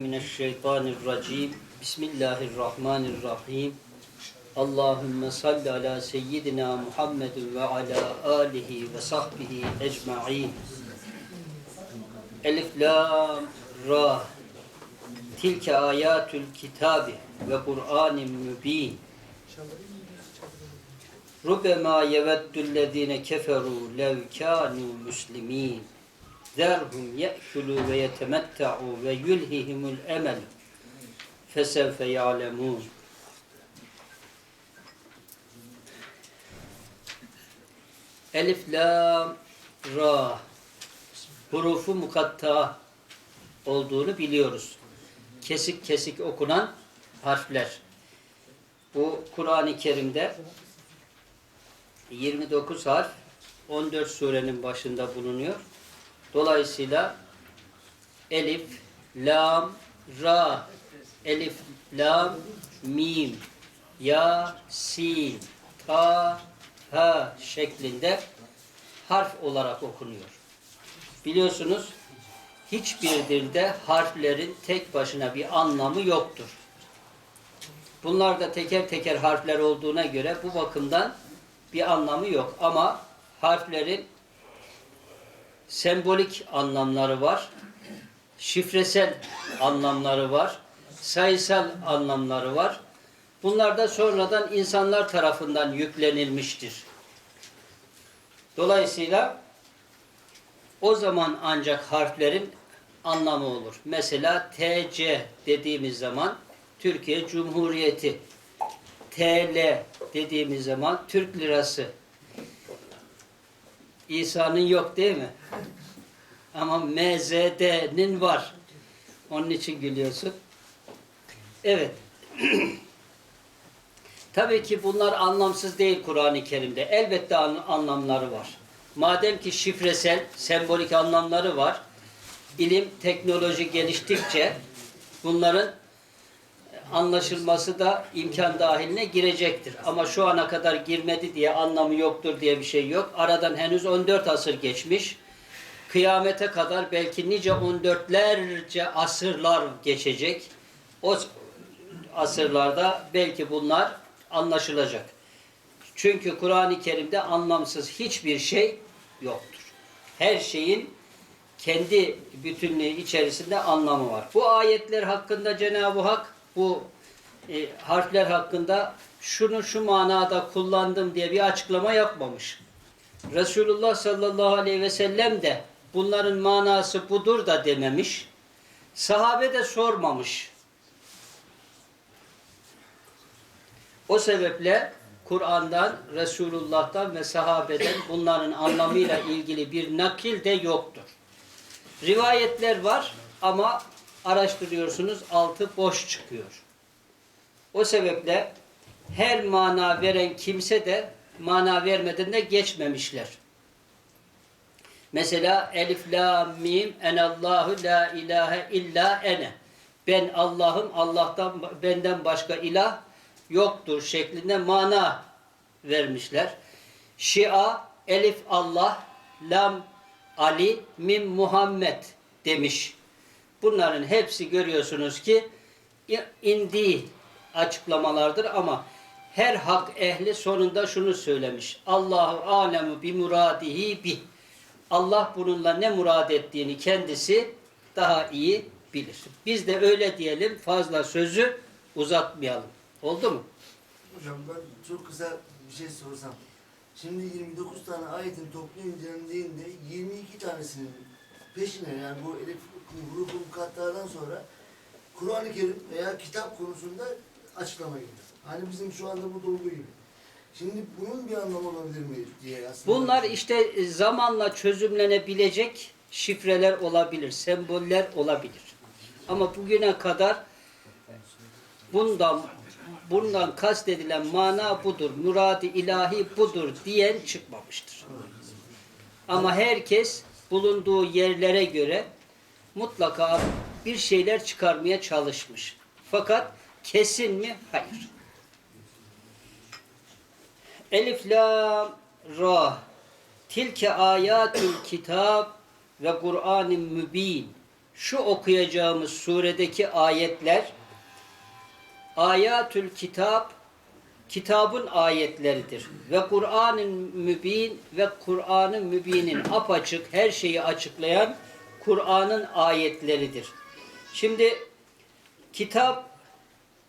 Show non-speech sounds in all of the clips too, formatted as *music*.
Mineşşeytanirracim. Bismillahirrahmanirrahim. Allahümme salli ala seyyidina Muhammedin ve ala alihi ve sahbihi ecma'in. Elif lam ra. Tilke ayatül kitabi ve Kur'anin mübin. Rubema yeveddüllezine keferu lev kânû müslimîn. Zerhum ye'kulu ve yetemetta'u ve yulhihimul emel. Fesevfe ya'lemûn. Elif, lam, ra. Hurufu mukatta olduğunu biliyoruz. Kesik kesik okunan harfler. Bu Kur'an-ı Kerim'de 29 harf 14 surenin başında bulunuyor. Dolayısıyla elif, lam, ra, elif, lam, mim, ya, sin, ta, ha şeklinde harf olarak okunuyor. Biliyorsunuz hiçbir dilde harflerin tek başına bir anlamı yoktur. Bunlar da teker teker harfler olduğuna göre bu bakımdan bir anlamı yok. Ama harflerin sembolik anlamları var, şifresel anlamları var, sayısal anlamları var. Bunlar da sonradan insanlar tarafından yüklenilmiştir. Dolayısıyla o zaman ancak harflerin anlamı olur. Mesela TC dediğimiz zaman Türkiye Cumhuriyeti, TL dediğimiz zaman Türk Lirası, İsa'nın yok değil mi? Ama MZD'nin var. Onun için gülüyorsun. Evet. *clears throat* Tabii ki bunlar anlamsız değil Kur'an-ı Kerim'de. Elbette an- anlamları var. Madem ki şifresel, sembolik anlamları var, ilim, teknoloji geliştikçe bunların anlaşılması da imkan dahiline girecektir. Ama şu ana kadar girmedi diye anlamı yoktur diye bir şey yok. Aradan henüz 14 asır geçmiş. Kıyamete kadar belki nice 14'lerce asırlar geçecek. O asırlarda belki bunlar anlaşılacak. Çünkü Kur'an-ı Kerim'de anlamsız hiçbir şey yoktur. Her şeyin kendi bütünlüğü içerisinde anlamı var. Bu ayetler hakkında Cenab-ı Hak bu e, harfler hakkında şunu şu manada kullandım diye bir açıklama yapmamış. Resulullah sallallahu aleyhi ve sellem de bunların manası budur da dememiş. Sahabe de sormamış. O sebeple Kur'an'dan, Resulullah'tan ve sahabeden bunların anlamıyla ilgili bir nakil de yoktur. Rivayetler var ama araştırıyorsunuz altı boş çıkıyor. O sebeple her mana veren kimse de mana vermeden de geçmemişler. Mesela elif la mim enallahu la ilahe illa ene. Ben Allah'ım Allah'tan benden başka ilah yoktur şeklinde mana vermişler. Şia elif Allah lam Ali mim Muhammed demiş. Bunların hepsi görüyorsunuz ki indiği açıklamalardır ama her hak ehli sonunda şunu söylemiş. Allahu alemu bi muradihi bi. Allah bununla ne murad ettiğini kendisi daha iyi bilir. Biz de öyle diyelim fazla sözü uzatmayalım. Oldu mu? Hocam ben çok kısa bir şey sorsam. Şimdi 29 tane ayetin toplu incelendiğinde 22 tanesinin peşine yani bu elif hurufu mukattadan sonra Kur'an-ı Kerim veya kitap konusunda açıklama geliyor. Hani bizim şu anda burada olduğu gibi. Şimdi bunun bir anlamı olabilir mi diye aslında. Bunlar işte zamanla çözümlenebilecek şifreler olabilir, semboller olabilir. Ama bugüne kadar bundan bundan kastedilen mana budur, muradi ilahi budur diyen çıkmamıştır. Ama herkes bulunduğu yerlere göre mutlaka bir şeyler çıkarmaya çalışmış. Fakat kesin mi? Hayır. Elif la ra Tilke ayatul kitab ve Kur'an-ı mübin. şu okuyacağımız suredeki ayetler ayatül kitap kitabın ayetleridir. Ve Kur'an'ın mübin ve Kur'an'ın mübinin apaçık her şeyi açıklayan Kur'an'ın ayetleridir. Şimdi kitap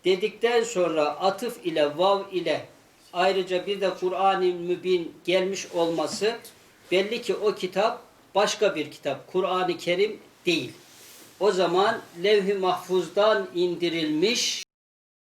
dedikten sonra atıf ile vav ile ayrıca bir de Kur'an-ı Mübin gelmiş olması belli ki o kitap başka bir kitap. Kur'an-ı Kerim değil. O zaman levh-i mahfuzdan indirilmiş